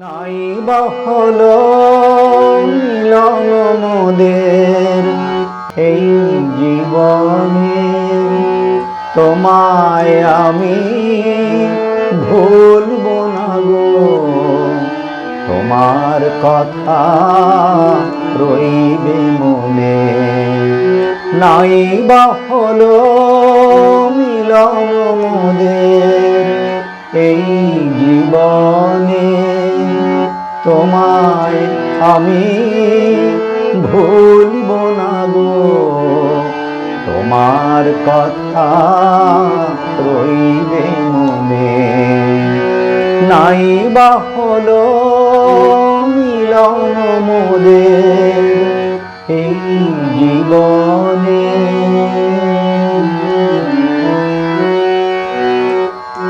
নাই বা হলো মিলন মোদের এই জীবনে তোমায় আমি ভুলব না গো। তোমার কথা রইবে মনে। নাই বা হলো মিলন মোদের এই জীবনে তোমায় আমি ভুলব না গো। তোমার কথা রইবে মনে। নাই বা হলো মিলন মোদের এই জীবনে।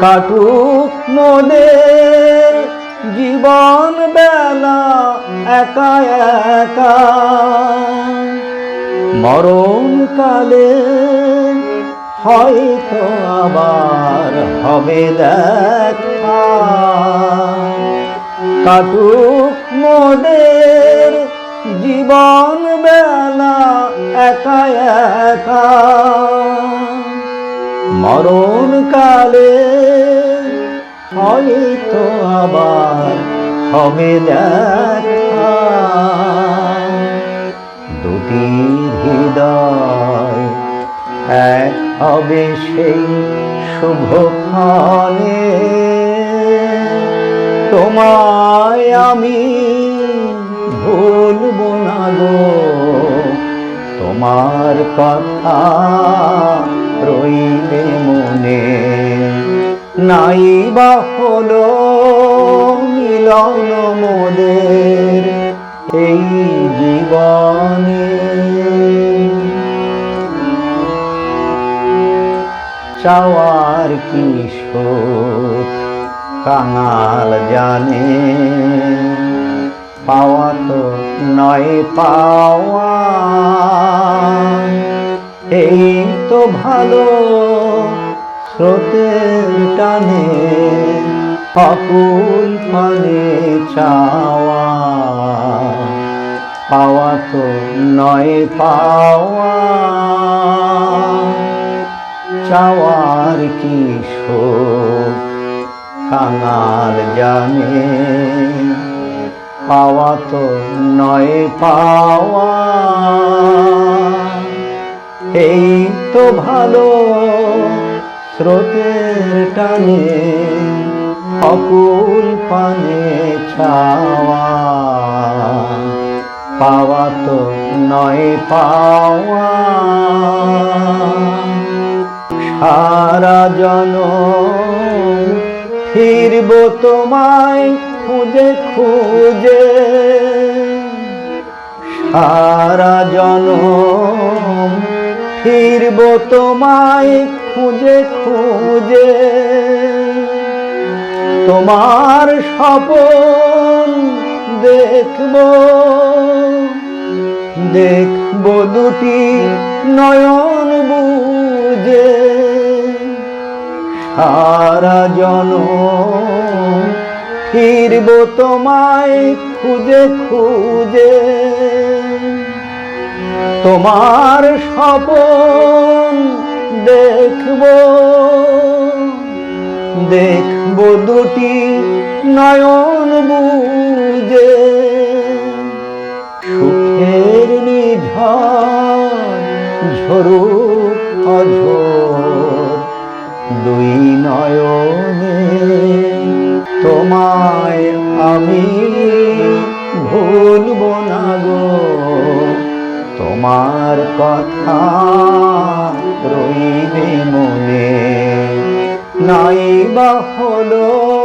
কাটুক মোদের জীবন বেলা একা একা। মরণ কালে হয়তো আবার হবে দেখা। কাটুক মোদের জীবন বেলা একা একা। মরণ কালে হয়তো আবার হবে দেখা। দুটি হৃদয় এক হবে সেই শুভক্ষণে তোমায় আমি ভুলব না গো, তোমার কথা নাই বা হলো মিলন মোদের এই জীবনে। চাওয়ার কি সুখ কাঙাল জানে? পাওয়া তো নয় পাওয়া, এই তো ভালো স্রোতের টানে, অকুল পানে চাওয়া, পাওয়া তো নয় পাওয়া। চাওয়ার কি শোক জানে, পাওয়া তো নয় পাওয়া। এই তো ভালো স্রোতের টানে, অকুল পানে ছাওয়া। পাওয়া তো নয়, পাওয়া। সারা জন ফিরব তোমায় খুঁজে খুঁজে। সারা জন ফিরব তোমায় খুঁজে খুঁজে তোমার স্বপন দেখব। দেখব দুটি নয়ন বুঝে। সারা জন ফিরব তোমায় খুঁজে খুঁজে। তোমার স্বপন দেখব দেখব দুটি নয়ন বুঝে। সুখের ঝরুক অঝোর, দুই নয়নে তোমায় আমি ভুলব না গো। তোমার কথা রইবে মনে। নাই বা হলো